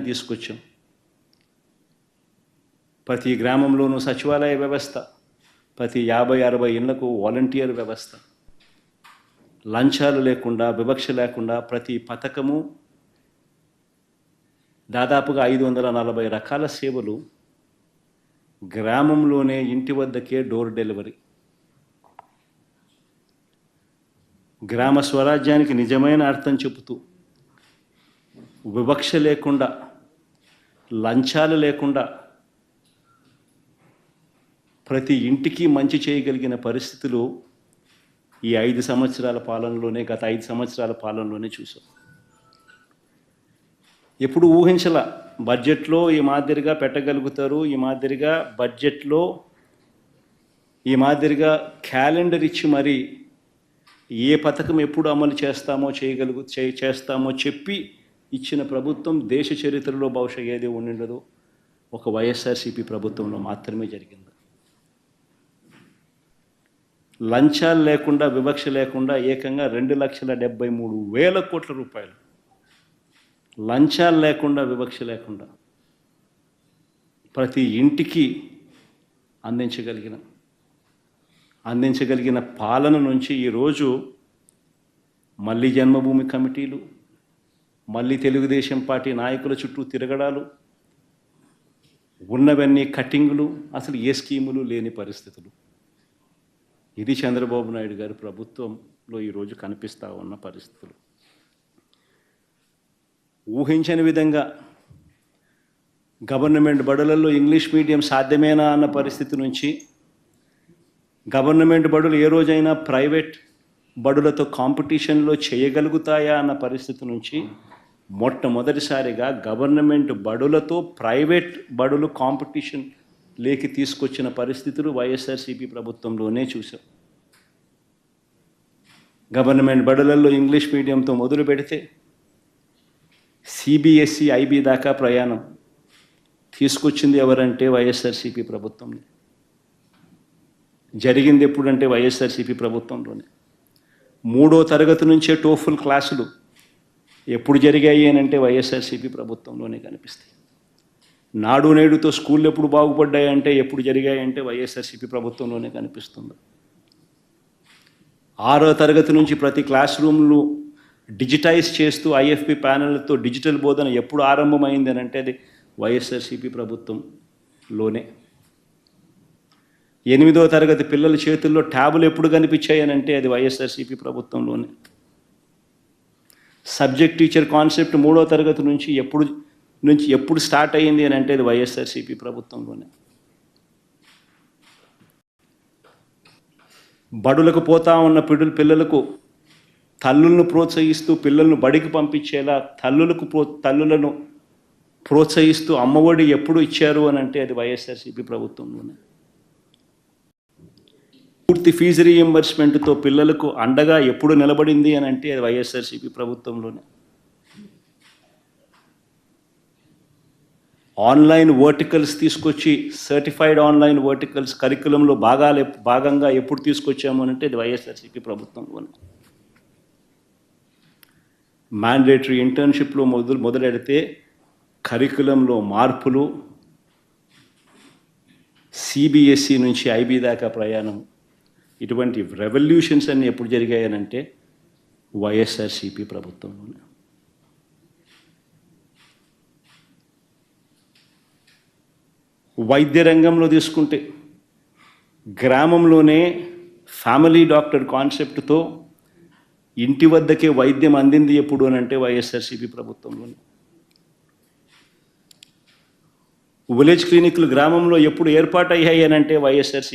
తీసుకొచ్చాం. ప్రతి గ్రామంలోనూ సచివాలయ వ్యవస్థ ప్రతి యాభై అరవై ఇళ్ళకు వాలంటీర్ వ్యవస్థ. లంచాలు లేకుండా వివక్ష లేకుండా ప్రతి పథకము దాదాపుగా ఐదు వందల నలభై రకాల సేవలు గ్రామంలోనే ఇంటి వద్దకే డోర్ డెలివరీ. గ్రామ స్వరాజ్యానికి నిజమైన అర్థం చెబుతూ వివక్ష లేకుండా లంచాలు లేకుండా ప్రతి ఇంటికి మంచి చేయగలిగిన పరిస్థితులు ఈ ఐదు సంవత్సరాల పాలనలోనే గత ఐదు సంవత్సరాల పాలనలోనే చూసాం. ఎప్పుడు ఊహించల బడ్జెట్లో ఈ మాదిరిగా పెట్టగలుగుతారు ఈ మాదిరిగా బడ్జెట్లో ఈ మాదిరిగా క్యాలెండర్ ఇచ్చి మరి ఏ పథకం ఎప్పుడు అమలు చేస్తామో చేయగలుగు చేస్తామో చెప్పి ఇచ్చిన ప్రభుత్వం దేశ చరిత్రలో బహుశా ఏది ఉండిండదో. ఒక వైఎస్ఆర్సీపీ ప్రభుత్వంలో మాత్రమే జరిగింది. లంచాలు లేకుండా వివక్ష లేకుండా ఏకంగా రెండు లక్షల డెబ్బై మూడు వేల కోట్ల రూపాయలు. లంచాలు లేకుండా వివక్ష లేకుండా ప్రతి ఇంటికి అందించగలిగిన అందించగలిగిన పాలన నుంచి ఈరోజు మళ్ళీ జన్మభూమి కమిటీలు మళ్ళీ తెలుగుదేశం పార్టీ నాయకుల చుట్టూ తిరగడాలు ఉన్నవన్నీ కటింగ్లు అసలు ఏ స్కీములు లేని పరిస్థితులు. ఇది చంద్రబాబు నాయుడు గారి ప్రభుత్వంలో ఈరోజు కనిపిస్తూ ఉన్న పరిస్థితులు. ఊహించని విధంగా గవర్నమెంట్ బడులలో ఇంగ్లీష్ మీడియం సాధ్యమేనా అన్న పరిస్థితి నుంచి గవర్నమెంట్ బడులు ఏ రోజైనా ప్రైవేట్ బడులతో కాంపిటీషన్లో చేయగలుగుతాయా అన్న పరిస్థితి నుంచి మొట్టమొదటిసారిగా గవర్నమెంట్ బడులతో ప్రైవేట్ బడులు కాంపిటీషన్ లేకి తీసుకొచ్చిన పరిస్థితులు వైఎస్ఆర్సీపీ ప్రభుత్వంలోనే చూసాం గవర్నమెంట్ బడులలో ఇంగ్లీష్ మీడియంతో మొదలు పెడితే సిబిఎస్ఈ ఐబీ దాకా ప్రయాణం తీసుకొచ్చింది ఎవరంటే వైఎస్ఆర్సీపీ ప్రభుత్వంలో జరిగింది ఎప్పుడంటే వైఎస్ఆర్సీపీ ప్రభుత్వంలోనే. మూడో తరగతి నుంచే టోఫుల్ క్లాసులు ఎప్పుడు జరిగాయి అని అంటే వైఎస్ఆర్సీపీ ప్రభుత్వంలోనే కనిపిస్తాయి. నాడు నేడుతో స్కూళ్ళు ఎప్పుడు బాగుపడ్డాయి అంటే ఎప్పుడు జరిగాయంటే వైఎస్ఆర్సీపీ ప్రభుత్వంలోనే కనిపిస్తుంది. ఆరో తరగతి నుంచి ప్రతి క్లాస్ రూమ్లు డిజిటైజ్ చేస్తూ ఐఎఫ్పి ప్యానెల్తో డిజిటల్ బోధన ఎప్పుడు ఆరంభమైంది అని అంటే అది వైఎస్ఆర్సీపీ ప్రభుత్వంలోనే. ఎనిమిదో తరగతి పిల్లల చేతుల్లో ట్యాబులు ఎప్పుడు కనిపించాయి అని అంటే అది వైఎస్ఆర్సీపీ ప్రభుత్వంలోనే. సబ్జెక్ట్ టీచర్ కాన్సెప్ట్ మూడో తరగతి నుంచి ఎప్పుడు నుంచి ఎప్పుడు స్టార్ట్ అయ్యింది అని అంటే అది వైఎస్ఆర్సీపీ ప్రభుత్వంలోనే. బడులకు పోతా ఉన్న పిడులు పిల్లలకు తల్లులను ప్రోత్సహిస్తూ పిల్లలను బడికి పంపించేలా తల్లులకు ప్రో తల్లులను ప్రోత్సహిస్తూ అమ్మఒడి ఎప్పుడు ఇచ్చారు అని అంటే అది వైఎస్ఆర్సీపీ ప్రభుత్వంలోనే. పూర్తి ఫీజు రీఎంబర్స్మెంట్తో పిల్లలకు అండగా ఎప్పుడు నిలబడింది అని అంటే అది వైఎస్ఆర్సీపీ ప్రభుత్వంలోనే. ఆన్లైన్ వర్టికల్స్ తీసుకొచ్చి సర్టిఫైడ్ ఆన్లైన్ వర్టికల్స్ కరికులంలో భాగా భాగంగా ఎప్పుడు తీసుకొచ్చాము అని అంటే అది వైఎస్ఆర్సీపీ ప్రభుత్వంలోనే. మ్యాండేటరీ ఇంటర్న్షిప్లో మొదలు మొదలెడితే కరికులంలో మార్పులు సిబిఎస్ఈ నుంచి ఐబీ దాకా ప్రయాణం. ఇటువంటి రెవల్యూషన్స్ అన్నీ ఎప్పుడు జరిగాయనంటే వైఎస్ఆర్సిపి ప్రభుత్వంలోనే. వైద్య రంగంలో తీసుకుంటే గ్రామంలోనే ఫ్యామిలీ డాక్టర్ కాన్సెప్ట్తో ఇంటి వద్దకే వైద్యం అందింది ఎప్పుడు అని అంటే వైఎస్ఆర్సీపీ ప్రభుత్వంలోనే. విలేజ్ క్లినిక్లు గ్రామంలో ఎప్పుడు ఏర్పాటు అయ్యాయి అని అంటే వైఎస్ఆర్సీ